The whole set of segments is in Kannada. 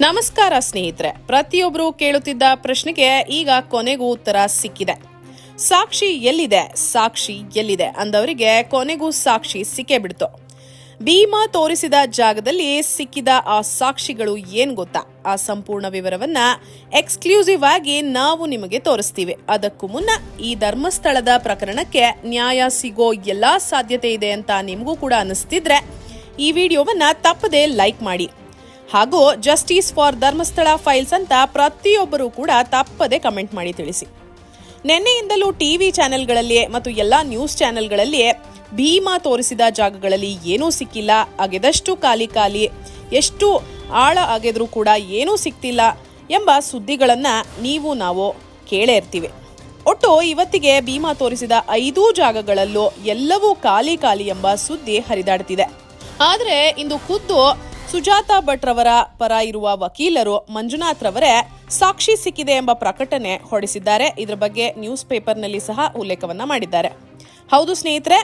ನಮಸ್ಕಾರ ಸ್ನೇಹಿತರೆ ಪ್ರತಿಯೊಬ್ಬರು ಕೇಳುತ್ತಿದ್ದ ಪ್ರಶ್ನೆಗೆ ಈಗ ಕೊನೆಗೂ ಉತ್ತರ ಸಿಕ್ಕಿದೆ. ಸಾಕ್ಷಿ ಎಲ್ಲಿದೆ ಸಾಕ್ಷಿ ಎಲ್ಲಿದೆ ಅಂದವರಿಗೆ ಕೊನೆಗೂ ಸಾಕ್ಷಿ ಸಿಕ್ಕೇ ಬಿಡ್ತು. ಭೀಮಾ ತೋರಿಸಿದ ಜಾಗದಲ್ಲಿ ಸಿಕ್ಕಿದ ಆ ಸಾಕ್ಷಿಗಳು ಏನ್ ಗೊತ್ತಾ? ಆ ಸಂಪೂರ್ಣ ವಿವರವನ್ನ ಎಕ್ಸ್ಕ್ಲೂಸಿವ್ ಆಗಿ ನಾವು ನಿಮಗೆ ತೋರಿಸ್ತೀವಿ. ಅದಕ್ಕೂ ಮುನ್ನ ಈ ಧರ್ಮಸ್ಥಳದ ಪ್ರಕರಣಕ್ಕೆ ನ್ಯಾಯ ಸಿಗೋ ಎಲ್ಲಾ ಸಾಧ್ಯತೆ ಇದೆ ಅಂತ ನಿಮಗೂ ಕೂಡ ಅನಿಸ್ತಿದ್ರೆ ಈ ವಿಡಿಯೋವನ್ನ ತಪ್ಪದೆ ಲೈಕ್ ಮಾಡಿ. ಹಾಗೂ ಜಸ್ಟಿಸ್ ಫಾರ್ ಧರ್ಮಸ್ಥಳ ಫೈಲ್ಸ್ ಅಂತ ಪ್ರತಿಯೊಬ್ಬರೂ ಕೂಡ ತಪ್ಪದೆ ಕಮೆಂಟ್ ಮಾಡಿ ತಿಳಿಸಿ. ನಿನ್ನೆಯಿಂದಲೂ ಟಿವಿ ಚಾನೆಲ್ಗಳಲ್ಲಿಯೇ ಮತ್ತು ಎಲ್ಲ ನ್ಯೂಸ್ ಚಾನೆಲ್ಗಳಲ್ಲಿಯೇ ಭೀಮಾ ತೋರಿಸಿದ ಜಾಗಗಳಲ್ಲಿ ಏನೂ ಸಿಕ್ಕಿಲ್ಲ. ಅಗೆದಷ್ಟು ಖಾಲಿ ಖಾಲಿ, ಎಷ್ಟು ಆಳ ಆಗಿದ್ರೂ ಕೂಡ ಏನೂ ಸಿಕ್ತಿಲ್ಲ ಎಂಬ ಸುದ್ದಿಗಳನ್ನು ನೀವು ನಾವು ಕೇಳೇ ಇರ್ತೀವಿ. ಒಟ್ಟು ಇವತ್ತಿಗೆ ಭೀಮಾ ತೋರಿಸಿದ ಐದೂ ಜಾಗಗಳಲ್ಲೂ ಎಲ್ಲವೂ ಖಾಲಿ ಖಾಲಿ ಎಂಬ ಸುದ್ದಿ ಹರಿದಾಡ್ತಿದೆ. ಆದರೆ ಇಂದು ಖುದ್ದು ಸುಜಾತ ಭಟ್ ರವರ ಪರ ಇರುವ ವಕೀಲರು ಮಂಜುನಾಥ್ ರವರೇ ಸಾಕ್ಷಿ ಸಿಕ್ಕಿದೆ ಎಂಬ ಪ್ರಕಟಣೆ ಹೊರಡಿಸಿದ್ದಾರೆ. ಇದರ ಬಗ್ಗೆ ನ್ಯೂಸ್ ಪೇಪರ್ನಲ್ಲಿ ಸಹ ಉಲ್ಲೇಖವನ್ನ ಮಾಡಿದ್ದಾರೆ. ಹೌದು ಸ್ನೇಹಿತರೆ,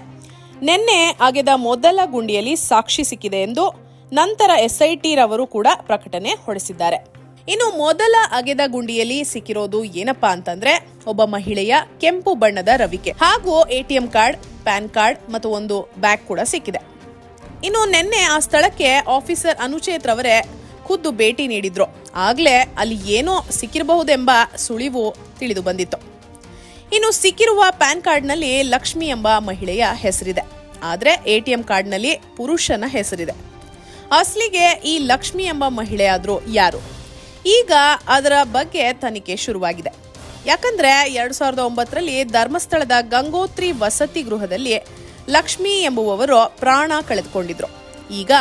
ನಿನ್ನೆ ಆಗಿದ ಮೊದಲ ಗುಂಡಿಯಲ್ಲಿ ಸಾಕ್ಷಿ ಸಿಕ್ಕಿದೆ ಎಂದು ನಂತರ ಎಸ್ಐಟಿ ರವರು ಕೂಡ ಪ್ರಕಟಣೆ ಹೊರಡಿಸಿದ್ದಾರೆ. ಇನ್ನು ಮೊದಲ ಅಗೆದ ಗುಂಡಿಯಲ್ಲಿ ಸಿಕ್ಕಿರೋದು ಏನಪ್ಪಾ ಅಂತಂದ್ರೆ, ಒಬ್ಬ ಮಹಿಳೆಯ ಕೆಂಪು ಬಣ್ಣದ ರವಿಕೆ ಹಾಗೂ ಎಟಿಎಂ ಕಾರ್ಡ್, ಪ್ಯಾನ್ ಕಾರ್ಡ್ ಮತ್ತು ಒಂದು ಬ್ಯಾಗ್ ಕೂಡ ಸಿಕ್ಕಿದೆ. ಇನ್ನು ನಿನ್ನೆ ಆ ಸ್ಥಳಕ್ಕೆ ಆಫೀಸರ್ ಅನುಚೇತ್ ರವರೇ ಖುದ್ದು ಭೇಟಿ ನೀಡಿದ್ರು. ಆಗ್ಲೇ ಅಲ್ಲಿ ಏನೋ ಸಿಕ್ಕಿರಬಹುದೆಂಬ ಸುಳಿವು ತಿಳಿದು ಬಂದಿತ್ತು. ಇನ್ನು ಸಿಕ್ಕಿರುವ ಪ್ಯಾನ್ ಕಾರ್ಡ್ನಲ್ಲಿ ಲಕ್ಷ್ಮಿ ಎಂಬ ಮಹಿಳೆಯ ಹೆಸರಿದೆ. ಆದರೆ ಎಟಿಎಂ ಕಾರ್ಡ್ನಲ್ಲಿ ಪುರುಷನ ಹೆಸರಿದೆ. ಅಸ್ಲಿಗೆ ಈ ಲಕ್ಷ್ಮಿ ಎಂಬ ಮಹಿಳೆಯಾದರೂ ಯಾರು? ಈಗ ಅದರ ಬಗ್ಗೆ ತನಿಖೆ ಶುರುವಾಗಿದೆ. ಯಾಕಂದ್ರೆ ಎರಡು ಸಾವಿರದ ಒಂಬತ್ತರಲ್ಲಿ ಧರ್ಮಸ್ಥಳದ ಗಂಗೋತ್ರಿ ವಸತಿ ಗೃಹದಲ್ಲಿ ಲಕ್ಷ್ಮಿ ಎಂಬುವವರು ಪ್ರಾಣ ಕಳೆದುಕೊಂಡಿದ್ರು. ಈಗ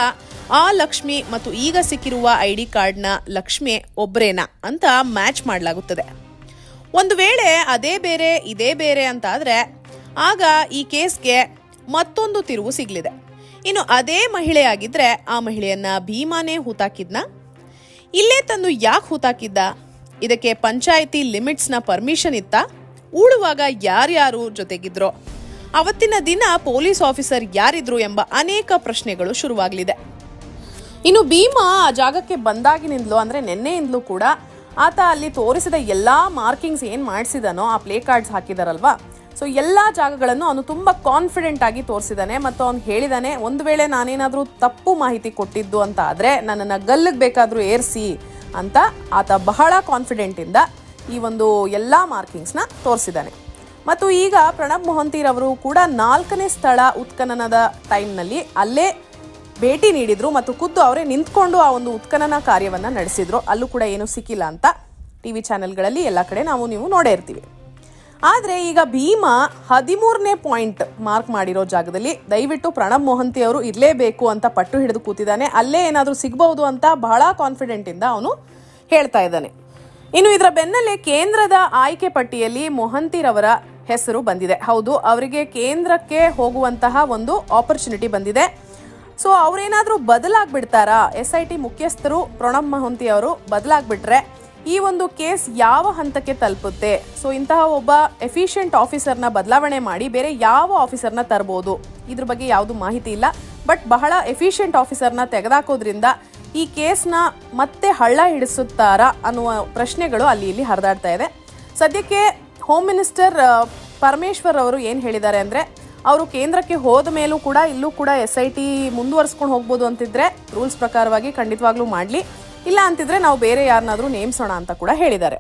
ಆ ಲಕ್ಷ್ಮಿ ಮತ್ತು ಈಗ ಸಿಕ್ಕಿರುವ ಐ ಡಿ ಕಾರ್ಡ್ನ ಲಕ್ಷ್ಮಿ ಒಬ್ರೇನಾ ಅಂತ ಮ್ಯಾಚ್ ಮಾಡಲಾಗುತ್ತದೆ. ಒಂದು ವೇಳೆ ಅದೇ ಬೇರೆ, ಇದೇ ಬೇರೆ ಅಂತ ಆದ್ರೆ ಆಗ ಈ ಕೇಸ್ಗೆ ಮತ್ತೊಂದು ತಿರುವು ಸಿಗಲಿದೆ. ಇನ್ನು ಅದೇ ಮಹಿಳೆಯಾಗಿದ್ರೆ ಆ ಮಹಿಳೆಯನ್ನ ಭೀಮಾನೇ ಹೂತಾಕಿದ್ನ? ಇಲ್ಲೇ ತಂದು ಯಾಕೆ ಹೂತಾಕಿದ್ದ? ಇದಕ್ಕೆ ಪಂಚಾಯಿತಿ ಲಿಮಿಟ್ಸ್ನ ಪರ್ಮಿಷನ್ ಇತ್ತ? ಉಳುವಾಗ ಯಾರ್ಯಾರು ಜೊತೆಗಿದ್ರೋ? ಅವತ್ತಿನ ದಿನ ಪೊಲೀಸ್ ಆಫೀಸರ್ ಯಾರಿದ್ರು ಎಂಬ ಅನೇಕ ಪ್ರಶ್ನೆಗಳು ಶುರುವಾಗಲಿದೆ. ಇನ್ನು ಭೀಮಾ ಆ ಜಾಗಕ್ಕೆ ಬಂದಾಗಿನಿಂದಲೂ ಅಂದ್ರೆ ನಿನ್ನೆಯಿಂದಲೂ ಕೂಡ ಆತ ಅಲ್ಲಿ ತೋರಿಸಿದ ಎಲ್ಲಾ ಮಾರ್ಕಿಂಗ್ಸ್ ಏನು ಮಾಡಿಸಿದಾನೋ ಆ ಪ್ಲೇ ಕಾರ್ಡ್ಸ್ ಹಾಕಿದಾರಲ್ವಾ? ಸೊ ಎಲ್ಲಾ ಜಾಗಗಳನ್ನು ಅವನು ತುಂಬಾ ಕಾನ್ಫಿಡೆಂಟ್ ಆಗಿ ತೋರಿಸಿದಾನೆ ಮತ್ತು ಅವನು ಹೇಳಿದಾನೆ, ಒಂದು ವೇಳೆ ನಾನೇನಾದರೂ ತಪ್ಪು ಮಾಹಿತಿ ಕೊಟ್ಟಿದ್ದು ಅಂತ ಆದ್ರೆ ನನ್ನನ್ನು ಗಲ್ಲಿಗೆ ಬೇಕಾದರೂ ಏರಿಸಿ ಅಂತ ಆತ ಬಹಳ ಕಾನ್ಫಿಡೆಂಟ್ ಇಂದ ಈ ಒಂದು ಎಲ್ಲಾ ಮಾರ್ಕಿಂಗ್ಸ್ನ ತೋರಿಸಿದ್ದಾನೆ ಮತ್ತು ಈಗ ಪ್ರಣಬ್ ಮೊಹಂತಿರವರು ಕೂಡ ನಾಲ್ಕನೇ ಸ್ಥಳ ಉತ್ಖನನದ ಟೈಮ್ನಲ್ಲಿ ಅಲ್ಲೇ ಭೇಟಿ ನೀಡಿದ್ರು ಮತ್ತು ಖುದ್ದು ಅವರೇ ನಿಂತ್ಕೊಂಡು ಆ ಒಂದು ಉತ್ಖನನ ಕಾರ್ಯವನ್ನ ನಡೆಸಿದ್ರು. ಅಲ್ಲೂ ಕೂಡ ಏನು ಸಿಕ್ಕಿಲ್ಲ ಅಂತ ಟಿವಿ ಚಾನೆಲ್ಗಳಲ್ಲಿ ಎಲ್ಲ ಕಡೆ ನಾವು ನೀವು ನೋಡೇ ಇರ್ತೀವಿ. ಆದರೆ ಈಗ ಭೀಮಾ ಹದಿಮೂರನೇ ಪಾಯಿಂಟ್ ಮಾರ್ಕ್ ಮಾಡಿರೋ ಜಾಗದಲ್ಲಿ ದಯವಿಟ್ಟು ಪ್ರಣಬ್ ಮೊಹಂತಿ ಅವರು ಇರಲೇಬೇಕು ಅಂತ ಪಟ್ಟು ಹಿಡಿದು ಕೂತಿದ್ದಾನೆ. ಅಲ್ಲೇ ಏನಾದರೂ ಸಿಗಬಹುದು ಅಂತ ಬಹಳ ಕಾನ್ಫಿಡೆಂಟ್ ಇಂದ ಅವನು ಹೇಳ್ತಾ ಇದ್ದಾನೆ. ಇನ್ನು ಇದರ ಬೆನ್ನಲ್ಲೇ ಕೇಂದ್ರದ ಆಯ್ಕೆ ಪಟ್ಟಿಯಲ್ಲಿ ಮೊಹಂತಿರವರ ಹೆಸರು ಬಂದಿದೆ. ಹೌದು, ಅವರಿಗೆ ಕೇಂದ್ರಕ್ಕೆ ಹೋಗುವಂತಹ ಒಂದು ಆಪರ್ಚುನಿಟಿ ಬಂದಿದೆ. ಸೊ ಅವರೇನಾದರೂ ಬದಲಾಗ್ಬಿಡ್ತಾರಾ? ಎಸ್ ಐ ಟಿ ಮುಖ್ಯಸ್ಥರು ಪ್ರಣಬ್ ಮಹಂತಿ ಅವರು ಬದಲಾಗ್ಬಿಟ್ರೆ ಈ ಒಂದು ಕೇಸ್ ಯಾವ ಹಂತಕ್ಕೆ ತಲುಪುತ್ತೆ? ಸೊ ಇಂತಹ ಒಬ್ಬ ಎಫಿಷಿಯಂಟ್ ಆಫೀಸರ್ನ ಬದಲಾವಣೆ ಮಾಡಿ ಬೇರೆ ಯಾವ ಆಫೀಸರ್ನ ತರ್ಬೋದು? ಇದ್ರ ಬಗ್ಗೆ ಯಾವುದು ಮಾಹಿತಿ ಇಲ್ಲ. ಬಟ್ ಬಹಳ ಎಫಿಷಿಯಂಟ್ ಆಫೀಸರ್ನ ತೆಗೆದಾಕೋದ್ರಿಂದ ಈ ಕೇಸ್ನ ಮತ್ತೆ ಹಳ್ಳ ಹಿಡಿಸುತ್ತಾರಾ ಅನ್ನುವ ಪ್ರಶ್ನೆಗಳು ಅಲ್ಲಿ ಇಲ್ಲಿ ಹರಿದಾಡ್ತಾ ಇದೆ. ಸದ್ಯಕ್ಕೆ ಹೋಮ್ ಮಿನಿಸ್ಟರ್ ಪರಮೇಶ್ವರ್ ಅವರು ಏನು ಹೇಳಿದ್ದಾರೆ ಅಂದರೆ, ಅವರು ಕೇಂದ್ರಕ್ಕೆ ಹೋದ ಮೇಲೂ ಕೂಡ, ಇಲ್ಲೂ ಕೂಡ ಎಸ್ ಐ ಟಿ ಮುಂದುವರ್ಸ್ಕೊಂಡು ಹೋಗ್ಬೋದು ಅಂತಿದ್ರೆ, ರೂಲ್ಸ್ ಪ್ರಕಾರವಾಗಿ ಖಂಡಿತವಾಗ್ಲೂ ಮಾಡಲಿ. ಇಲ್ಲ ಅಂತಿದ್ರೆ ನಾವು ಬೇರೆ ಯಾರನ್ನಾದರೂ ನೇಮಿಸೋಣ ಅಂತ ಕೂಡ ಹೇಳಿದ್ದಾರೆ.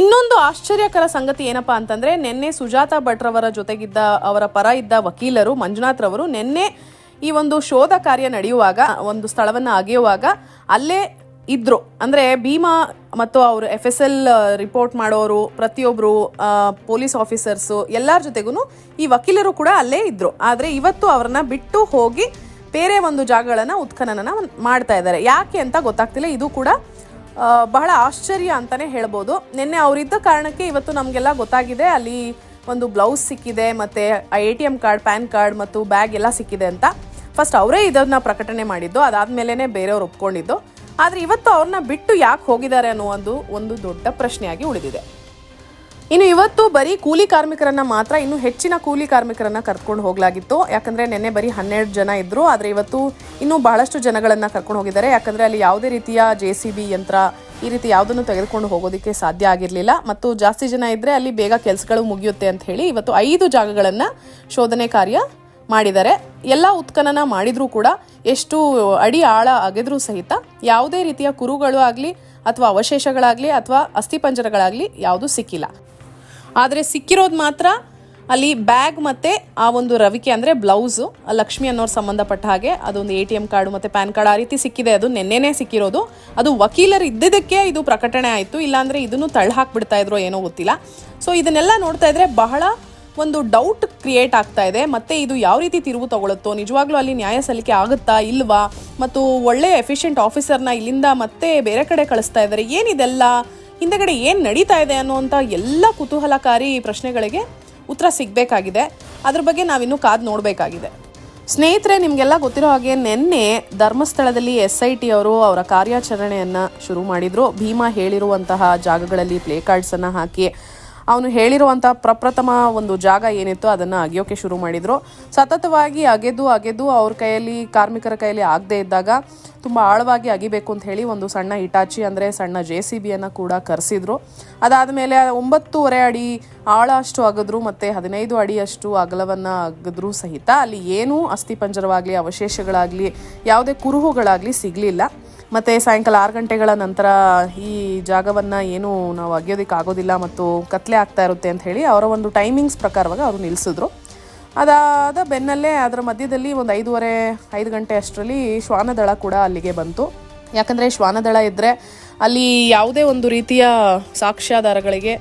ಇನ್ನೊಂದು ಆಶ್ಚರ್ಯಕರ ಸಂಗತಿ ಏನಪ್ಪಾ ಅಂತಂದ್ರೆ, ನಿನ್ನೆ ಸುಜಾತ ಭಟ್ರವರ ಜೊತೆಗಿದ್ದ, ಅವರ ಪರ ಇದ್ದ ವಕೀಲರು ಮಂಜುನಾಥ್ ರವರು, ನಿನ್ನೆ ಈ ಒಂದು ಶೋಧ ಕಾರ್ಯ ನಡೆಯುವಾಗ, ಒಂದು ಸ್ಥಳವನ್ನ ಅಗೆಯುವಾಗ, ಅಲ್ಲೇ ಇದ್ರು. ಅಂದ್ರೆ ಭೀಮಾ ಮತ್ತು ಅವರು ಎಫ್ ಎಸ್ ಎಲ್ ರಿಪೋರ್ಟ್ ಮಾಡೋರು ಪ್ರತಿಯೊಬ್ಬರು ಪೊಲೀಸ್ ಆಫೀಸರ್ಸು ಎಲ್ಲರ ಜೊತೆಗೂ ಈ ವಕೀಲರು ಕೂಡ ಅಲ್ಲೇ ಇದ್ದರು ಆದ್ರೆ ಇವತ್ತು ಅವ್ರನ್ನ ಬಿಟ್ಟು ಹೋಗಿ ಬೇರೆ ಒಂದು ಜಾಗಗಳನ್ನ ಉತ್ಖನನ ಮಾಡ್ತಾ ಇದ್ದಾರೆ ಯಾಕೆ ಅಂತ ಗೊತ್ತಾಗ್ತಿಲ್ಲ. ಇದು ಕೂಡ ಬಹಳ ಆಶ್ಚರ್ಯ ಅಂತಾನೆ ಹೇಳ್ಬೋದು. ನಿನ್ನೆ ಅವರಿದ್ದ ಕಾರಣಕ್ಕೆ ಇವತ್ತು ನಮಗೆಲ್ಲ ಗೊತ್ತಾಗಿದೆ. ಅಲ್ಲಿ ಒಂದು ಬ್ಲೌಸ್ ಸಿಕ್ಕಿದೆ ಮತ್ತೆ A T M card, pan card ಮತ್ತು ಬ್ಯಾಗ್ ಎಲ್ಲ ಸಿಕ್ಕಿದೆ ಅಂತ. ಫಸ್ಟ್ ಅವರೇ ಇದನ್ನ ಪ್ರಕಟಣೆ ಮಾಡಿದ್ದು. ಅದಾದ್ಮೇಲೆ ಬೇರೆಯವ್ರು ಒಪ್ಕೊಂಡಿದ್ದು. ಆದ್ರೆ ಇವತ್ತು ಅವ್ರನ್ನ ಬಿಟ್ಟು ಯಾಕೆ ಹೋಗಿದ್ದಾರೆ ಅನ್ನೋ ಒಂದು ಒಂದು ದೊಡ್ಡ ಪ್ರಶ್ನೆಯಾಗಿ ಉಳಿದಿದೆ. ಇನ್ನು ಇವತ್ತು ಬರೀ ಕೂಲಿ ಕಾರ್ಮಿಕರನ್ನ ಮಾತ್ರ, ಇನ್ನು ಹೆಚ್ಚಿನ ಕೂಲಿ ಕಾರ್ಮಿಕರನ್ನ ಕರ್ಕೊಂಡು ಹೋಗಲಾಗಿತ್ತು. ಯಾಕಂದ್ರೆ ನಿನ್ನೆ ಬರೀ ಹನ್ನೆರಡು ಜನ ಇದ್ರು, ಆದರೆ ಇವತ್ತು ಇನ್ನೂ ಬಹಳಷ್ಟು ಜನಗಳನ್ನ ಕರ್ಕೊಂಡು ಹೋಗಿದ್ದಾರೆ. ಯಾಕಂದ್ರೆ ಅಲ್ಲಿ ಯಾವುದೇ ರೀತಿಯ ಜೆ ಸಿ ಬಿ ಯಂತ್ರ ಈ ರೀತಿ ಯಾವುದನ್ನು ತೆಗೆದುಕೊಂಡು ಹೋಗೋದಕ್ಕೆ ಸಾಧ್ಯ ಆಗಿರಲಿಲ್ಲ. ಮತ್ತು ಜಾಸ್ತಿ ಜನ ಇದ್ರೆ ಅಲ್ಲಿ ಬೇಗ ಕೆಲಸಗಳು ಮುಗಿಯುತ್ತೆ ಅಂತ ಹೇಳಿ ಇವತ್ತು ಐದು ಜಾಗಗಳನ್ನ ಶೋಧನೆ ಕಾರ್ಯ ಮಾಡಿದ್ದಾರೆ ಎಲ್ಲ ಉತ್ಖನನ ಮಾಡಿದ್ರೂ ಕೂಡ ಎಷ್ಟು ಅಡಿ ಆಳ ಅಗೆದ್ರೂ ಸಹಿತ ಯಾವುದೇ ರೀತಿಯ ಕುರುಗಳು ಆಗಲಿ ಅಥವಾ ಅವಶೇಷಗಳಾಗಲಿ ಅಥವಾ ಅಸ್ಥಿಪಂಜರಗಳಾಗಲಿ ಯಾವುದೂ ಸಿಕ್ಕಿಲ್ಲ. ಆದರೆ ಸಿಕ್ಕಿರೋದು ಮಾತ್ರ ಅಲ್ಲಿ ಬ್ಯಾಗ್ ಮತ್ತು ಆ ಒಂದು ರವಿಕೆ ಅಂದರೆ ಬ್ಲೌಸು ಲಕ್ಷ್ಮಿ ಅನ್ನೋರು ಸಂಬಂಧಪಟ್ಟ ಹಾಗೆ ಅದೊಂದು ಎ ಟಿ ಎಂ ಕಾರ್ಡು ಮತ್ತು ಪ್ಯಾನ್ ಕಾರ್ಡ್ ಆ ರೀತಿ ಸಿಕ್ಕಿದೆ. ಅದು ನೆನ್ನೆನೇ ಸಿಕ್ಕಿರೋದು. ಅದು ವಕೀಲರು ಇದ್ದಿದ್ದಕ್ಕೆ ಇದು ಪ್ರಕಟಣೆ ಆಯಿತು. ಇಲ್ಲಾಂದರೆ ಇದನ್ನು ತಳ್ಳಿ ಹಾಕ್ಬಿಡ್ತಾ ಇದ್ರೋ ಏನೋ ಗೊತ್ತಿಲ್ಲ. ಸೊ ಇದನ್ನೆಲ್ಲ ನೋಡ್ತಾ ಇದ್ರೆ ಬಹಳ ಒಂದು ಡೌಟ್ ಕ್ರಿಯೇಟ್ ಆಗ್ತಾ ಇದೆ. ಮತ್ತೆ ಇದು ಯಾವ ರೀತಿ ತಿರುವು ತಗೊಳುತ್ತೋ, ನಿಜವಾಗ್ಲೂ ಅಲ್ಲಿ ನ್ಯಾಯ ಸಲ್ಲಿಕೆ ಆಗುತ್ತಾ ಇಲ್ವಾ? ಮತ್ತು ಒಳ್ಳೆ ಎಫಿಷಿಯೆಂಟ್ ಆಫೀಸರ್ನ ಇಲ್ಲಿಂದ ಮತ್ತೆ ಬೇರೆ ಕಡೆ ಕಳಿಸ್ತಾ ಇದ್ದಾರೆ. ಏನಿದೆಲ್ಲ ಹಿಂದಗಡೆ ಏನು ನಡೀತಾ ಇದೆ ಅನ್ನುವಂಥ ಎಲ್ಲ ಕುತೂಹಲಕಾರಿ ಪ್ರಶ್ನೆಗಳಿಗೆ ಉತ್ತರ ಸಿಗಬೇಕಾಗಿದೆ. ಅದ್ರ ಬಗ್ಗೆ ನಾವಿನ್ನೂ ಕಾದು ನೋಡಬೇಕಾಗಿದೆ. ಸ್ನೇಹಿತರೆ, ನಿಮಗೆಲ್ಲ ಗೊತ್ತಿರೋ ಹಾಗೆ ನಿನ್ನೆ ಧರ್ಮಸ್ಥಳದಲ್ಲಿ ಎಸ್ ಐ ಟಿ ಅವರು ಅವರ ಕಾರ್ಯಾಚರಣೆಯನ್ನು ಶುರು ಮಾಡಿದರು. ಭೀಮಾ ಹೇಳಿರುವಂತಹ ಜಾಗಗಳಲ್ಲಿ ಪ್ಲೇ ಕಾರ್ಡ್ಸನ್ನು ಹಾಕಿ. ಅವನು ಹೇಳಿರುವಂಥ ಪ್ರಪ್ರಥಮ ಒಂದು ಜಾಗ ಏನಿತ್ತು ಅದನ್ನು ಅಗೆಯೋಕೆ ಶುರು ಮಾಡಿದರು. ಸತತವಾಗಿ ಅಗೆದು ಅಗೆದು ಅವ್ರ ಕೈಯಲ್ಲಿ, ಕಾರ್ಮಿಕರ ಕೈಯಲ್ಲಿ ಆಗದೆ ಇದ್ದಾಗ ತುಂಬ ಆಳವಾಗಿ ಅಗಿಬೇಕು ಅಂತ ಹೇಳಿ ಒಂದು ಸಣ್ಣ ಇಟಾಚಿ ಅಂದರೆ ಸಣ್ಣ ಜೆ ಸಿ ಬಿಯನ್ನು ಕೂಡ ಕರೆಸಿದ್ರು. ಅದಾದಮೇಲೆ ಒಂಬತ್ತೂವರೆ ಅಡಿ ಆಳ ಅಷ್ಟು ಅಗದ್ರು ಮತ್ತು ಹದಿನೈದು ಅಡಿಯಷ್ಟು ಅಗಲವನ್ನು ಅಗದ್ರೂ ಸಹಿತ ಅಲ್ಲಿ ಏನೂ ಅಸ್ಥಿಪಂಜರವಾಗಲಿ ಅವಶೇಷಗಳಾಗಲಿ, ಯಾವುದೇ ಕುರುಹುಗಳಾಗಲಿ ಸಿಗಲಿಲ್ಲ. ಮತ್ತು ಸಾಯಂಕಾಲ ಆರು ಗಂಟೆಗಳ ನಂತರ ಈ ಜಾಗವನ್ನು ಏನು ನಾವು ಅಗೆಯೋದಕ್ಕೆ ಆಗೋದಿಲ್ಲ ಮತ್ತು ಕತ್ಲೆ ಆಗ್ತಾ ಇರುತ್ತೆ ಅಂತ ಹೇಳಿ ಅವರ ಒಂದು ಟೈಮಿಂಗ್ಸ್ ಪ್ರಕಾರವಾಗಿ ಅವರು ನಿಲ್ಲಿಸಿದ್ರು ಅದಾದ ಬೆನ್ನಲ್ಲೇ ಅದರ ಮಧ್ಯದಲ್ಲಿ ಒಂದು ಐದೂವರೆ, ಐದು ಗಂಟೆ ಅಷ್ಟರಲ್ಲಿ ಶ್ವಾನದಳ ಕೂಡ ಅಲ್ಲಿಗೆ ಬಂತು. ಯಾಕಂದರೆ ಶ್ವಾನದಳ ಇದ್ದರೆ ಅಲ್ಲಿ ಯಾವುದೇ ಒಂದು ರೀತಿಯ ಸಾಕ್ಷ್ಯಾಧಾರಗಳಿಗೆ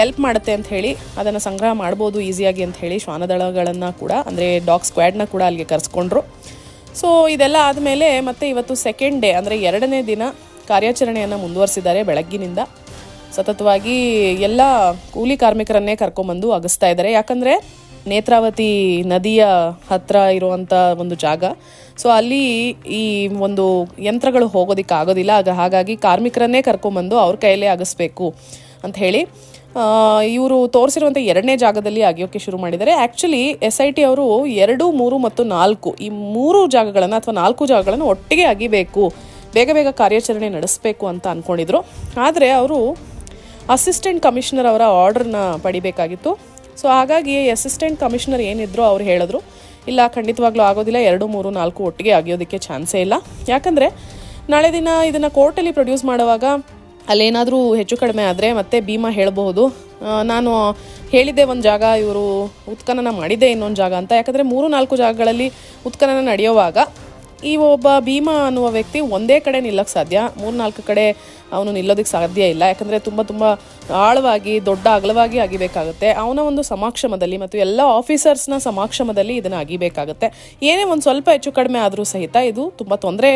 ಹೆಲ್ಪ್ ಮಾಡುತ್ತೆ ಅಂತ ಹೇಳಿ, ಅದನ್ನು ಸಂಗ್ರಹ ಮಾಡ್ಬೋದು ಈಸಿಯಾಗಿ ಅಂತ ಹೇಳಿ ಶ್ವಾನದಳಗಳನ್ನು ಕೂಡ, ಅಂದರೆ ಡಾಗ್ ಸ್ಕ್ವಾಡ್ನ ಕೂಡ ಅಲ್ಲಿಗೆ ಕರೆಸ್ಕೊಂಡ್ರು. ಸೊ ಇದೆಲ್ಲ ಆದಮೇಲೆ ಮತ್ತೆ ಇವತ್ತು ಸೆಕೆಂಡ್ ಡೇ ಅಂದರೆ ಎರಡನೇ ದಿನ ಕಾರ್ಯಾಚರಣೆಯನ್ನು ಮುಂದುವರಿಸಿದ್ದಾರೆ ಬೆಳಗ್ಗಿನಿಂದ. ಸತತವಾಗಿ ಎಲ್ಲ ಕೂಲಿ ಕಾರ್ಮಿಕರನ್ನೇ ಕರ್ಕೊಂಬಂದು ಅಗಸ್ತಾ ಇದ್ದಾರೆ. ಯಾಕಂದರೆ ನೇತ್ರಾವತಿ ನದಿಯ ಹತ್ರ ಇರುವಂಥ ಒಂದು ಜಾಗ. ಸೊ ಅಲ್ಲಿ ಈ ಒಂದು ಯಂತ್ರಗಳು ಹೋಗೋದಕ್ಕೆ ಆಗೋದಿಲ್ಲ ಆಗ ಹಾಗಾಗಿ ಕಾರ್ಮಿಕರನ್ನೇ ಕರ್ಕೊಂಬಂದು ಅವ್ರ ಕೈಯಲ್ಲೇ ಅಗಸ್ಬೇಕು ಅಂತ ಹೇಳಿ ಇವರು ತೋರಿಸಿರುವಂಥ ಎರಡನೇ ಜಾಗದಲ್ಲಿ ಅಗಿಯೋಕ್ಕೆ ಶುರು ಮಾಡಿದ್ದಾರೆ. ಆ್ಯಕ್ಚುಲಿ ಎಸ್ ಐ ಟಿ ಅವರು ಎರಡು, ಮೂರು ಮತ್ತು ನಾಲ್ಕು ಈ ಮೂರು ಜಾಗಗಳನ್ನು ಅಥವಾ ನಾಲ್ಕು ಜಾಗಗಳನ್ನು ಒಟ್ಟಿಗೆ ಅಗಿಬೇಕು ಬೇಗ ಬೇಗ ಕಾರ್ಯಾಚರಣೆ ನಡೆಸಬೇಕು ಅಂತ ಅಂದ್ಕೊಂಡಿದ್ರು ಆದರೆ ಅವರು ಅಸಿಸ್ಟೆಂಟ್ ಕಮಿಷನರ್ ಅವರ ಆರ್ಡ್ರನ್ನ ಪಡಿಬೇಕಾಗಿತ್ತು. ಸೊ ಹಾಗಾಗಿ ಅಸಿಸ್ಟೆಂಟ್ ಕಮಿಷನರ್ ಏನಿದ್ರು ಅವ್ರು ಹೇಳಿದ್ರು, ಇಲ್ಲ, ಖಂಡಿತವಾಗ್ಲೂ ಆಗೋದಿಲ್ಲ, ಎರಡು, ಮೂರು, ನಾಲ್ಕು ಒಟ್ಟಿಗೆ ಅಗಿಯೋದಕ್ಕೆ ಚಾನ್ಸೇ ಇಲ್ಲ. ಯಾಕಂದರೆ ನಾಳೆ ದಿನ ಇದನ್ನು ಕೋರ್ಟಲ್ಲಿ ಪ್ರೊಡ್ಯೂಸ್ ಮಾಡುವಾಗ ಅಲ್ಲೇನಾದರೂ ಹೆಚ್ಚು ಕಡಿಮೆ ಆದರೆ ಮತ್ತೆ ಭೀಮಾ ಹೇಳಬಹುದು. ನಾನು ಹೇಳಿದ್ದೆ ಒಂದು ಜಾಗ, ಇವರು ಉತ್ಖನನ ಮಾಡಿದ್ದೆ ಇನ್ನೊಂದು ಜಾಗ ಅಂತ. ಯಾಕಂದರೆ ಮೂರು, ನಾಲ್ಕು ಜಾಗಗಳಲ್ಲಿ ಉತ್ಖನನ ನಡೆಯುವಾಗ ಈ ಒಬ್ಬ ಭೀಮಾ ಅನ್ನುವ ವ್ಯಕ್ತಿ ಒಂದೇ ಕಡೆ ನಿಲ್ಲಕ್ಕೆ ಸಾಧ್ಯ. ಮೂರು, ನಾಲ್ಕು ಕಡೆ ಅವನು ನಿಲ್ಲೋದಕ್ಕೆ ಸಾಧ್ಯ ಇಲ್ಲ. ಯಾಕಂದರೆ ತುಂಬ ತುಂಬ ಆಳವಾಗಿ, ದೊಡ್ಡ ಅಗಲವಾಗಿ ಅಗಿಬೇಕಾಗುತ್ತೆ ಅವನ ಒಂದು ಸಮಾಕ್ಷಮದಲ್ಲಿ ಮತ್ತು ಎಲ್ಲ ಆಫೀಸರ್ಸ್ನ ಸಮಾಕ್ಷಮದಲ್ಲಿ ಇದನ್ನು ಅಗಿಬೇಕಾಗುತ್ತೆ ಏನೇ ಒಂದು ಸ್ವಲ್ಪ ಹೆಚ್ಚು ಕಡಿಮೆ ಆದರೂ ಸಹಿತ ಇದು ತುಂಬ ತೊಂದರೆ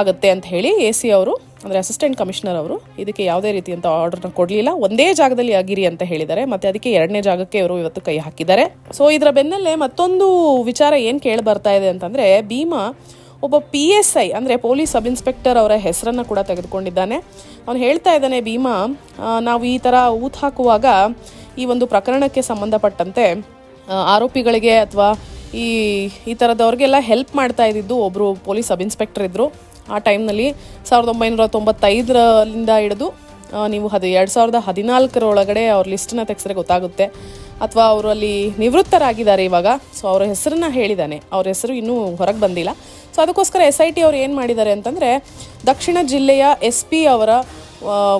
ಆಗುತ್ತೆ ಅಂತ ಹೇಳಿ ಎ ಸಿ ಅವರು ಅಂದರೆ ಅಸಿಸ್ಟೆಂಟ್ ಕಮಿಷನರ್ ಅವರು ಇದಕ್ಕೆ ಯಾವುದೇ ರೀತಿಯಂಥ ಆರ್ಡರ್ನ ಕೊಡಲಿಲ್ಲ. ಒಂದೇ ಜಾಗದಲ್ಲಿ ಆಗಿರಿ ಅಂತ ಹೇಳಿದ್ದಾರೆ. ಮತ್ತು ಅದಕ್ಕೆ ಎರಡನೇ ಜಾಗಕ್ಕೆ ಅವರು ಇವತ್ತು ಕೈ ಹಾಕಿದ್ದಾರೆ. ಸೊ ಇದರ ಬೆನ್ನಲ್ಲೇ ಮತ್ತೊಂದು ವಿಚಾರ ಏನು ಕೇಳಿ ಬರ್ತಾ ಇದೆ ಅಂತಂದರೆ, ಭೀಮಾ ಒಬ್ಬ ಪಿ ಎಸ್ ಐ ಅಂದರೆ ಪೊಲೀಸ್ ಸಬ್ ಇನ್ಸ್ಪೆಕ್ಟರ್ ಅವರ ಹೆಸರನ್ನು ಕೂಡ ತೆಗೆದುಕೊಂಡಿದ್ದಾನೆ. ಅವನು ಹೇಳ್ತಾ ಇದ್ದಾನೆ, ಭೀಮಾ ನಾವು ಈ ಥರ ಊತ್ ಹಾಕುವಾಗ ಈ ಒಂದು ಪ್ರಕರಣಕ್ಕೆ ಸಂಬಂಧಪಟ್ಟಂತೆ ಆರೋಪಿಗಳಿಗೆ ಅಥವಾ ಈ ಈ ಥರದವ್ರಿಗೆಲ್ಲ ಹೆಲ್ಪ್ ಮಾಡ್ತಾ ಇದ್ದಿದ್ದು ಒಬ್ಬರು ಪೊಲೀಸ್ ಸಬ್ ಇನ್ಸ್ಪೆಕ್ಟರ್ ಇದ್ದರು ಆ ಟೈಮ್ನಲ್ಲಿ ಸಾವಿರದ ಒಂಬೈನೂರ ತೊಂಬತ್ತೈದರಿಂದ ಹಿಡಿದು ನೀವು ಹದಿ, ಎರಡು ಸಾವಿರದ ಹದಿನಾಲ್ಕರ ಒಳಗಡೆ ಅವ್ರ ಲಿಸ್ಟನ್ನ ತೆಗೆಸಿದ್ರೆ ಗೊತ್ತಾಗುತ್ತೆ. ಅಥವಾ ಅವರು ಅಲ್ಲಿ ನಿವೃತ್ತರಾಗಿದ್ದಾರೆ ಇವಾಗ ಸೊ ಅವರ ಹೆಸರನ್ನ ಹೇಳಿದ್ದಾನೆ ಅವ್ರ ಹೆಸರು ಇನ್ನೂ ಹೊರಗೆ ಬಂದಿಲ್ಲ. ಸೊ ಅದಕ್ಕೋಸ್ಕರ ಎಸ್ ಐ ಟಿ ಅವ್ರು ಏನು ಮಾಡಿದ್ದಾರೆ ಅಂತಂದರೆ, ದಕ್ಷಿಣ ಜಿಲ್ಲೆಯ ಎಸ್ ಪಿ ಅವರ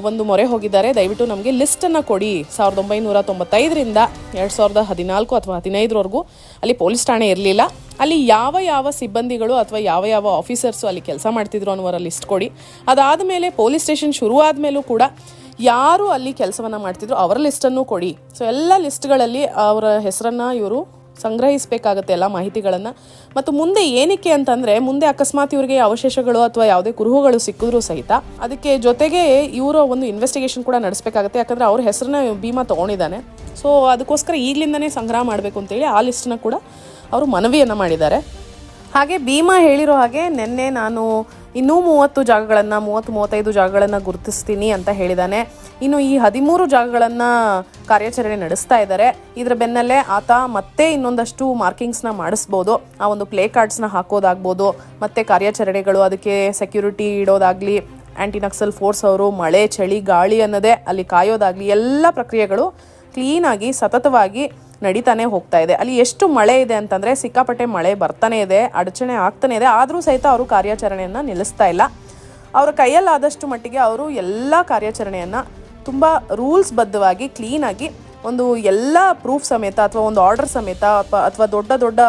ಒಂದು ಮೊರೆ ಹೋಗಿದ್ದಾರೆ. ದಯವಿಟ್ಟು ನಮಗೆ ಲಿಸ್ಟನ್ನು ಕೊಡಿ. ಸಾವಿರದ ಒಂಬೈನೂರ ತೊಂಬತ್ತೈದರಿಂದ ಎರಡು ಸಾವಿರದ ಹದಿನಾಲ್ಕು ಅಥವಾ ಹದಿನೈದರವರೆಗೂ ಅಲ್ಲಿ ಪೊಲೀಸ್ ಠಾಣೆ ಇರಲಿಲ್ಲ. ಅಲ್ಲಿ ಯಾವ ಯಾವ ಸಿಬ್ಬಂದಿಗಳು ಅಥವಾ ಯಾವ ಯಾವ ಆಫೀಸರ್ಸು ಅಲ್ಲಿ ಕೆಲಸ ಮಾಡ್ತಿದ್ರು ಅನ್ನೋರ ಲಿಸ್ಟ್ ಕೊಡಿ. ಅದಾದ ಮೇಲೆ ಪೊಲೀಸ್ ಸ್ಟೇಷನ್ ಶುರು ಆದಮೇಲೂ ಕೂಡ ಯಾರು ಅಲ್ಲಿ ಕೆಲಸವನ್ನು ಮಾಡ್ತಿದ್ರು ಅವರ ಲಿಸ್ಟನ್ನು ಕೊಡಿ. ಸೊ ಎಲ್ಲ ಲಿಸ್ಟ್ಗಳಲ್ಲಿ ಅವರ ಹೆಸರನ್ನು ಇವರು ಸಂಗ್ರಹಿಸಬೇಕಾಗತ್ತೆ ಎಲ್ಲ ಮಾಹಿತಿಗಳನ್ನು. ಮತ್ತು ಮುಂದೆ ಏನಕ್ಕೆ ಅಂತಂದರೆ, ಮುಂದೆ ಅಕಸ್ಮಾತ್ ಇವರಿಗೆ ಅವಶೇಷಗಳು ಅಥವಾ ಯಾವುದೇ ಕುರುಹುಗಳು ಸಿಕ್ಕಿದ್ರೂ ಸಹಿತ, ಅದಕ್ಕೆ ಜೊತೆಗೆ ಇವರ ಒಂದು ಇನ್ವೆಸ್ಟಿಗೇಷನ್ ಕೂಡ ನಡೆಸಬೇಕಾಗತ್ತೆ. ಯಾಕಂದರೆ ಅವ್ರ ಹೆಸರನ್ನ ಭೀಮಾ ತೊಗೊಂಡಿದ್ದಾನೆ. ಸೊ ಅದಕ್ಕೋಸ್ಕರ ಈಗಲಿಂದನೇ ಸಂಗ್ರಹ ಮಾಡಬೇಕು ಅಂತೇಳಿ ಆ ಲಿಸ್ಟನ್ನ ಕೂಡ ಅವರು ಮನವಿಯನ್ನು ಮಾಡಿದ್ದಾರೆ. ಹಾಗೆ ಭೀಮಾ ಹೇಳಿರೋ ಹಾಗೆ, ನಿನ್ನೆ ನಾನು ಇನ್ನೂ ಮೂವತ್ತು ಜಾಗಗಳನ್ನು, ಮೂವತ್ತು, ಮೂವತ್ತೈದು ಜಾಗಗಳನ್ನು ಗುರುತಿಸ್ತೀನಿ ಅಂತ ಹೇಳಿದ್ದಾನೆ ಇನ್ನು ಈ ಹದಿಮೂರು ಜಾಗಗಳನ್ನು ಕಾರ್ಯಾಚರಣೆ ನಡೆಸ್ತಾ ಇದ್ದಾರೆ ಇದರ ಬೆನ್ನಲ್ಲೇ ಆತ ಮತ್ತೆ ಇನ್ನೊಂದಷ್ಟು ಮಾರ್ಕಿಂಗ್ಸ್ನ ಮಾಡಿಸ್ಬೋದು. ಆ ಒಂದು ಪ್ಲೇ ಕಾರ್ಡ್ಸ್ನ ಹಾಕೋದಾಗ್ಬೋದು, ಮತ್ತೆ ಕಾರ್ಯಾಚರಣೆಗಳು ಅದಕ್ಕೆ ಸೆಕ್ಯೂರಿಟಿ ಇಡೋದಾಗಲಿ ಆ್ಯಂಟಿ ನಕ್ಸಲ್ ಫೋರ್ಸ್ ಅವರು ಮಳೆ, ಚಳಿ, ಗಾಳಿ ಅನ್ನೋದೇ ಅಲ್ಲಿ ಕಾಯೋದಾಗಲಿ ಎಲ್ಲ ಪ್ರಕ್ರಿಯೆಗಳು ಕ್ಲೀನಾಗಿ, ಸತತವಾಗಿ ನಡೀತಾನೆ ಹೋಗ್ತಾ ಇದೆ. ಅಲ್ಲಿ ಎಷ್ಟು ಮಳೆ ಇದೆ ಅಂತಂದರೆ ಸಿಕ್ಕಾಪಟ್ಟೆ ಮಳೆ ಬರ್ತಾನೆ ಇದೆ, ಅಡಚಣೆ ಆಗ್ತಾನೆ ಇದೆ. ಆದರೂ ಸಹಿತ ಅವರು ಕಾರ್ಯಾಚರಣೆಯನ್ನು ನಿಲ್ಲಿಸ್ತಾ ಇಲ್ಲ. ಅವರ ಕೈಯಲ್ಲಾದಷ್ಟು ಮಟ್ಟಿಗೆ ಅವರು ಎಲ್ಲ ಕಾರ್ಯಾಚರಣೆಯನ್ನು ತುಂಬ ರೂಲ್ಸ್ ಬದ್ಧವಾಗಿ ಕ್ಲೀನಾಗಿ ಒಂದು ಎಲ್ಲ ಪ್ರೂಫ್ ಸಮೇತ ಅಥವಾ ಒಂದು ಆರ್ಡರ್ ಸಮೇತ ಅಥವಾ ದೊಡ್ಡ ದೊಡ್ಡ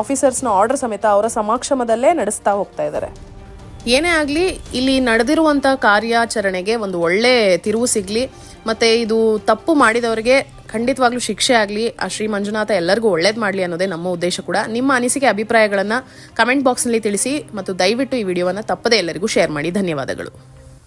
ಆಫೀಸರ್ಸ್ನ ಆರ್ಡರ್ ಸಮೇತ ಅವರ ಸಮಕ್ಷಮದಲ್ಲೇ ನಡೆಸ್ತಾ ಹೋಗ್ತಾ ಇದ್ದಾರೆ. ಏನೇ ಆಗಲಿ, ಇಲ್ಲಿ ನಡೆದಿರುವಂಥ ಕಾರ್ಯಾಚರಣೆಗೆ ಒಂದು ಒಳ್ಳೆ ತಿರುವು ಸಿಗಲಿ, ಮತ್ತು ಇದು ತಪ್ಪು ಮಾಡಿದವರಿಗೆ ಖಂಡಿತವಾಗ್ಲೂ ಶಿಕ್ಷೆ ಆಗಲಿ, ಆ ಶ್ರೀ ಮಂಜುನಾಥ ಎಲ್ಲರಿಗೂ ಒಳ್ಳೇದು ಮಾಡಲಿ ಅನ್ನೋದೇ ನಮ್ಮ ಉದ್ದೇಶ ಕೂಡ. ನಿಮ್ಮ ಅನಿಸಿಕೆ, ಅಭಿಪ್ರಾಯಗಳನ್ನು ಕಮೆಂಟ್ ಬಾಕ್ಸ್ನಲ್ಲಿ ತಿಳಿಸಿ ಮತ್ತು ದಯವಿಟ್ಟು ಈ ವಿಡಿಯೋವನ್ನು ತಪ್ಪದೇ ಎಲ್ಲರಿಗೂ ಶೇರ್ ಮಾಡಿ. ಧನ್ಯವಾದಗಳು.